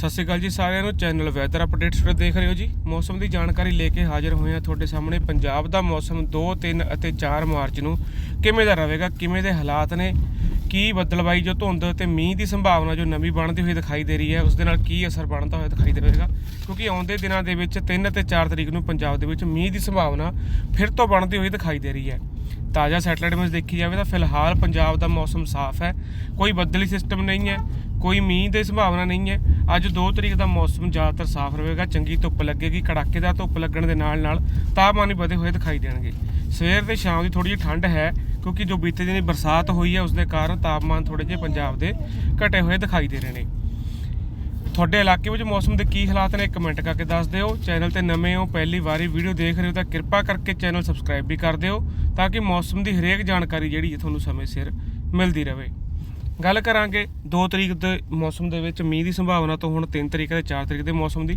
ਸਤਿ ਸ਼੍ਰੀ ਅਕਾਲ ਜੀ ਸਾਰਿਆਂ ਨੂੰ। ਚੈਨਲ ਵੈਦਰ ਅਪਡੇਟਸ ਤੇ ਦੇਖ ਰਹੇ ਹੋ ਜੀ। ਮੌਸਮ ਦੀ ਜਾਣਕਾਰੀ ਲੈ ਕੇ ਹਾਜ਼ਰ ਹੋਏ ਹਾਂ ਤੁਹਾਡੇ ਸਾਹਮਣੇ। ਪੰਜਾਬ ਦਾ ਮੌਸਮ 2 3 ਅਤੇ 4 ਮਾਰਚ ਨੂੰ ਕਿਵੇਂ ਦਾ ਰਹੇਗਾ, ਕਿਵੇਂ ਦੇ ਹਾਲਾਤ ਨੇ, ਕੀ ਬੱਦਲਬਾਈ ਜੋ ਧੁੰਦ ਤੇ ਮੀਂਹ ਦੀ ਸੰਭਾਵਨਾ ਜੋ ਨਵੀਂ ਬਣਦੀ ਹੋਈ ਦਿਖਾਈ ਦੇ ਰਹੀ ਹੈ, ਉਸ ਦੇ ਨਾਲ ਕੀ ਅਸਰ ਬਣਦਾ ਹੋਇਆ ਦਿਖਾਈ ਦੇਵੇਗਾ ਕਿਉਂਕਿ ਆਉਂਦੇ ਦਿਨਾਂ ਦੇ ਵਿੱਚ 3 ਅਤੇ 4 ਤਰੀਕ ਨੂੰ ਪੰਜਾਬ ਦੇ ਵਿੱਚ ਮੀਂਹ ਦੀ ਸੰਭਾਵਨਾ ਫਿਰ ਤੋਂ ਬਣਦੀ ਹੋਈ ਦਿਖਾਈ ਦੇ ਰਹੀ ਹੈ। ਤਾਜ਼ਾ ਸੈਟਲਾਈਟ ਵਿੱਚ ਦੇਖੀ ਜਾਵੇ ਤਾਂ ਫਿਲਹਾਲ ਪੰਜਾਬ ਦਾ ਮੌਸਮ ਸਾਫ਼ ਹੈ। ਕੋਈ ਬੱਦਲੀ ਸਿਸਟਮ ਨਹੀਂ ਹੈ, ਕੋਈ ਮੀਂਹ ਦੀ ਸੰਭਾਵਨਾ ਨਹੀਂ ਹੈ। ਅੱਜ 2 ਤਰੀਕ ਦਾ ਮੌਸਮ ਜ਼ਿਆਦਾਤਰ ਸਾਫ਼ ਰਹੇਗਾ, ਚੰਗੀ ਧੁੱਪ ਲੱਗੇਗੀ ਕੜਾਕੇਦਾਰ ਧੁੱਪ ਲੱਗਣ ਦੇ ਨਾਲ ਨਾਲ ਤਾਪਮਾਨ ਵੀ ਵਧੇ ਹੋਏ ਦਿਖਾਈ ਦੇਣਗੇ। ਸਵੇਰ ਤੇ ਸ਼ਾਮ ਦੀ ਥੋੜੀ ਜਿਹੀ ਠੰਡ ਹੈ, ਕਿਉਂਕਿ ਜੋ ਬੀਤੇ ਦਿਨੀ ਬਰਸਾਤ ਹੋਈ ਹੈ ਉਸ ਦੇ ਕਾਰਨ ਤਾਪਮਾਨ ਥੋੜੇ ਜਿਹੇ ਪੰਜਾਬ ਦੇ ਘਟੇ ਹੋਏ ਦਿਖਾਈ ਦੇ ਰਹੇ ਨੇ। ਤੁਹਾਡੇ ਇਲਾਕੇ ਵਿੱਚ ਮੌਸਮ ਦੇ ਕੀ ਹਾਲਾਤ ਨੇ ਕਮੈਂਟ ਕਰਕੇ ਦੱਸ ਦਿਓ। ਚੈਨਲ ਤੇ ਨਵੇਂ ਹੋ, ਪਹਿਲੀ ਵਾਰੀ ਵੀਡੀਓ ਦੇਖ ਰਹੇ ਹੋ ਤਾਂ ਕਿਰਪਾ ਕਰਕੇ ਚੈਨਲ ਸਬਸਕ੍ਰਾਈਬ ਵੀ ਕਰ ਦਿਓ, ਤਾਂ ਕਿ ਮੌਸਮ ਦੀ ਹਰੇਕ ਜਾਣਕਾਰੀ ਜਿਹੜੀ ਹੈ ਤੁਹਾਨੂੰ ਸਮੇਂ ਸਿਰ ਮਿਲਦੀ ਰਹੇ। ਗੱਲ ਕਰਾਂਗੇ 2 ਤਰੀਕ ਦੇ ਮੌਸਮ ਦੇ ਵਿੱਚ, ਮੀਂਹ ਦੀ ਸੰਭਾਵਨਾ ਤੋਂ ਹੁਣ 3 ਤਰੀਕ ਅਤੇ 4 ਤਰੀਕ ਦੇ ਮੌਸਮ ਦੀ।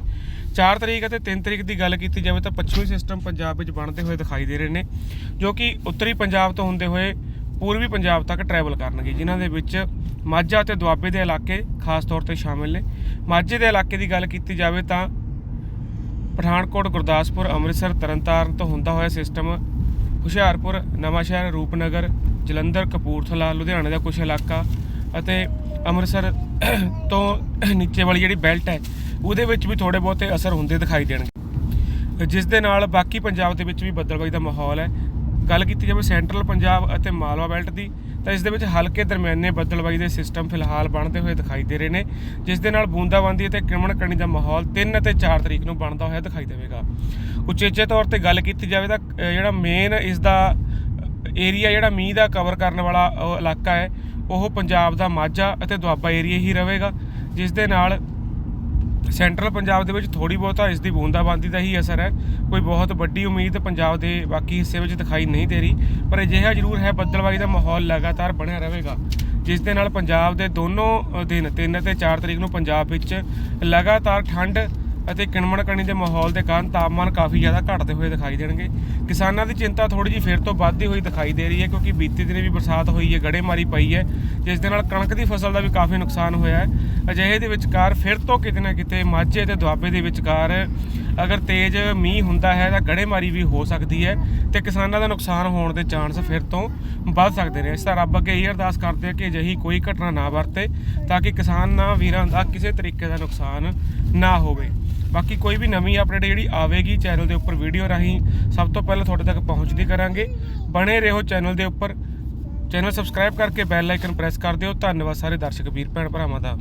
4 ਤਰੀਕ ਅਤੇ 3 ਤਰੀਕ ਦੀ ਗੱਲ ਕੀਤੀ ਜਾਵੇ ਤਾਂ ਪੱਛਮੀ ਸਿਸਟਮ ਪੰਜਾਬ ਵਿੱਚ ਬਣਦੇ ਹੋਏ ਦਿਖਾਈ ਦੇ ਰਹੇ ਨੇ, ਜੋ ਕਿ ਉੱਤਰੀ ਪੰਜਾਬ ਤੋਂ ਹੁੰਦੇ ਹੋਏ ਪੂਰਬੀ ਪੰਜਾਬ ਤੱਕ ਟਰੈਵਲ ਕਰਨਗੇ, ਜਿਨ੍ਹਾਂ ਦੇ ਵਿੱਚ ਮਾਝਾ ਅਤੇ ਦੁਆਬੇ ਦੇ ਇਲਾਕੇ ਖਾਸ ਤੌਰ ਤੇ ਸ਼ਾਮਿਲ ਨੇ। ਮਾਝੇ ਦੇ ਇਲਾਕੇ ਦੀ ਗੱਲ ਕੀਤੀ ਜਾਵੇ ਤਾਂ ਪਠਾਨਕੋਟ, ਗੁਰਦਾਸਪੁਰ, ਅੰਮ੍ਰਿਤਸਰ, ਤਰਨਤਾਰਨ ਤੋਂ ਹੁੰਦਾ ਹੋਇਆ ਸਿਸਟਮ ਹੁਸ਼ਿਆਰਪੁਰ, ਨਵਾਂਸ਼ਹਿਰ, ਰੂਪਨਗਰ, ਜਲੰਧਰ, ਕਪੂਰਥਲਾ, ਲੁਧਿਆਣਾ ਦਾ ਕੁਝ ਇਲਾਕਾ ਅਤੇ ਅੰਮ੍ਰਿਤਸਰ ਤੋਂ ਨੀਚੇ ਵਾਲੀ ਜਿਹੜੀ ਬੈਲਟ ਹੈ, ਉਹਦੇ ਵਿੱਚ ਵੀ ਥੋੜੇ ਬਹੁਤੇ ਅਸਰ ਹੁੰਦੇ ਦਿਖਾਈ ਦੇਣਗੇ। ਜਿਸ ਦੇ ਨਾਲ ਬਾਕੀ ਪੰਜਾਬ ਦੇ ਵਿੱਚ ਵੀ ਬੱਦਲਬਾਈ ਦਾ ਮਾਹੌਲ ਹੈ। ਗੱਲ ਕੀਤੀ ਜਾਵੇ ਸੈਂਟਰਲ ਪੰਜਾਬ ਅਤੇ ਮਾਲਵਾ ਬੈਲਟ ਦੀ, ਤਾਂ ਇਸ ਦੇ ਵਿੱਚ ਹਲਕੇ ਦਰਮਿਆਨੇ ਬੱਦਲਬਾਈ ਦੇ ਸਿਸਟਮ ਫਿਲਹਾਲ ਬਣਦੇ ਹੋਏ ਦਿਖਾਈ ਦੇ ਰਹੇ ਨੇ, ਜਿਸ ਦੇ ਨਾਲ ਬੂੰਦਾਬਾਂਦੀ ਅਤੇ ਕਿਰਮਣ ਕਣੀ ਦਾ ਮਾਹੌਲ 3 ਅਤੇ 4 ਤਰੀਕ ਨੂੰ ਬਣਦਾ ਹੋਇਆ ਦਿਖਾਈ ਦੇਵੇਗਾ। ਉਚੇਚੇ ਤੌਰ ਤੇ ਗੱਲ ਕੀਤੀ ਜਾਵੇ ਤਾਂ ਜਿਹੜਾ ਮੇਨ ਇਸ ਦਾ ਏਰੀਆ ਜਿਹੜਾ ਮੀਂਹ ਦਾ ਕਵਰ ਕਰਨ ਵਾਲਾ ਉਹ ਇਲਾਕਾ ਹੈ ਉਹ ਪੰਜਾਬ ਦਾ ਮਾਝਾ ਅਤੇ ਦੁਆਬਾ ਏਰੀਆ ਹੀ ਰਹੇਗਾ, ਜਿਸ ਦੇ ਨਾਲ ਸੈਂਟਰਲ ਪੰਜਾਬ ਦੇ ਵਿੱਚ ਥੋੜੀ ਬਹੁਤਾ ਇਸ ਦੀ ਬੂੰਦਾਬਾਂਦੀ ਦਾ ਹੀ ਅਸਰ ਹੈ। ਕੋਈ ਬਹੁਤ ਵੱਡੀ ਉਮੀਦ ਪੰਜਾਬ ਦੇ ਬਾਕੀ ਹਿੱਸੇ ਵਿੱਚ ਦਿਖਾਈ ਨਹੀਂ ਦੇ ਰਹੀ, ਪਰ ਅਜਿਹਾ ਜ਼ਰੂਰ ਹੈ ਬੱਦਲਵਾਈ ਦਾ ਮਾਹੌਲ ਲਗਾਤਾਰ ਬਣਿਆ ਰਹੇਗਾ, ਜਿਸ ਦੇ ਨਾਲ ਪੰਜਾਬ ਦੇ ਦੋਨੋਂ ਦਿਨ 3 ਅਤੇ 4 ਤਰੀਕ ਨੂੰ ਪੰਜਾਬ ਵਿੱਚ ਲਗਾਤਾਰ ਠੰਡ ਅਤੇ ਕਿਣਮਣ ਕਣੀ ਦੇ ਮਾਹੌਲ ਦੇ ਕਾਰਨ ਤਾਪਮਾਨ ਕਾਫੀ ਜ਼ਿਆਦਾ ਘਟਦੇ ਹੋਏ ਦਿਖਾਈ ਦੇਣਗੇ। ਕਿਸਾਨਾਂ ਦੀ ਚਿੰਤਾ ਥੋੜੀ ਜਿਹੀ ਫਿਰ ਤੋਂ ਵੱਧਦੀ ਹੋਈ ਦਿਖਾਈ ਦੇ ਰਹੀ ਹੈ ਕਿਉਂਕਿ ਬੀਤੇ ਦਿਨੇ ਵੀ ਬਰਸਾਤ ਹੋਈ ਹੈ ਗੜੇਮਾਰੀ ਪਈ ਹੈ, ਜਿਸ ਦੇ ਨਾਲ ਕਣਕ ਦੀ ਫਸਲ ਦਾ ਵੀ ਕਾਫੀ ਨੁਕਸਾਨ ਹੋਇਆ ਹੈ। ਅਜਿਹੇ ਦੇ ਵਿਚਕਾਰ ਫਿਰ ਤੋਂ ਕਿਤੇ ਨਾ ਕਿਤੇ ਮਾਝੇ ਤੇ ਦੁਆਬੇ ਦੇ ਵਿਚਕਾਰ ਅਗਰ ਤੇਜ਼ ਮੀਂਹ ਹੁੰਦਾ ਹੈ ਤਾਂ ਗੜੇਮਾਰੀ ਵੀ ਹੋ ਸਕਦੀ ਹੈ ਤੇ ਕਿਸਾਨਾਂ ਦਾ ਨੁਕਸਾਨ ਹੋਣ ਦੇ ਚਾਂਸ ਫਿਰ ਤੋਂ ਵੱਧ ਸਕਦੇ ਨੇ। ਇਸ ਤਰ੍ਹਾਂ ਰੱਬ ਅੱਗੇ ਇਹ ਅਰਦਾਸ ਕਰਦੇ ਆ ਕਿ ਅਜਿਹੀ ਕੋਈ ਘਟਨਾ ਨਾ ਵਰਤੇ ਤਾਂ ਕਿ ਕਿਸਾਨਾਂ ਵੀਰਾਂ ਦਾ ਕਿਸੇ ਤਰੀਕੇ ਦਾ ਨੁਕਸਾਨ ਨਾ ਹੋਵੇ। ਬਾਕੀ ਕੋਈ ਵੀ ਨਵੀਂ ਅਪਡੇਟ ਜਿਹੜੀ ਆਵੇਗੀ ਚੈਨਲ ਦੇ ਉੱਪਰ ਵੀਡੀਓ ਰਾਹੀਂ ਸਭ ਤੋਂ ਪਹਿਲਾਂ ਤੁਹਾਡੇ ਤੱਕ ਪਹੁੰਚਦੀ ਕਰਾਂਗੇ। ਬਣੇ ਰਹੋ ਚੈਨਲ ਦੇ ਉੱਪਰ। ਚੈਨਲ ਸਬਸਕ੍ਰਾਈਬ ਕਰਕੇ ਬੈਲ ਆਈਕਨ ਪ੍ਰੈਸ ਕਰ ਦਿਓ। ਧੰਨਵਾਦ ਸਾਰੇ ਦਰਸ਼ਕ ਵੀਰ ਭੈਣ ਭਰਾਵਾਂ ਦਾ।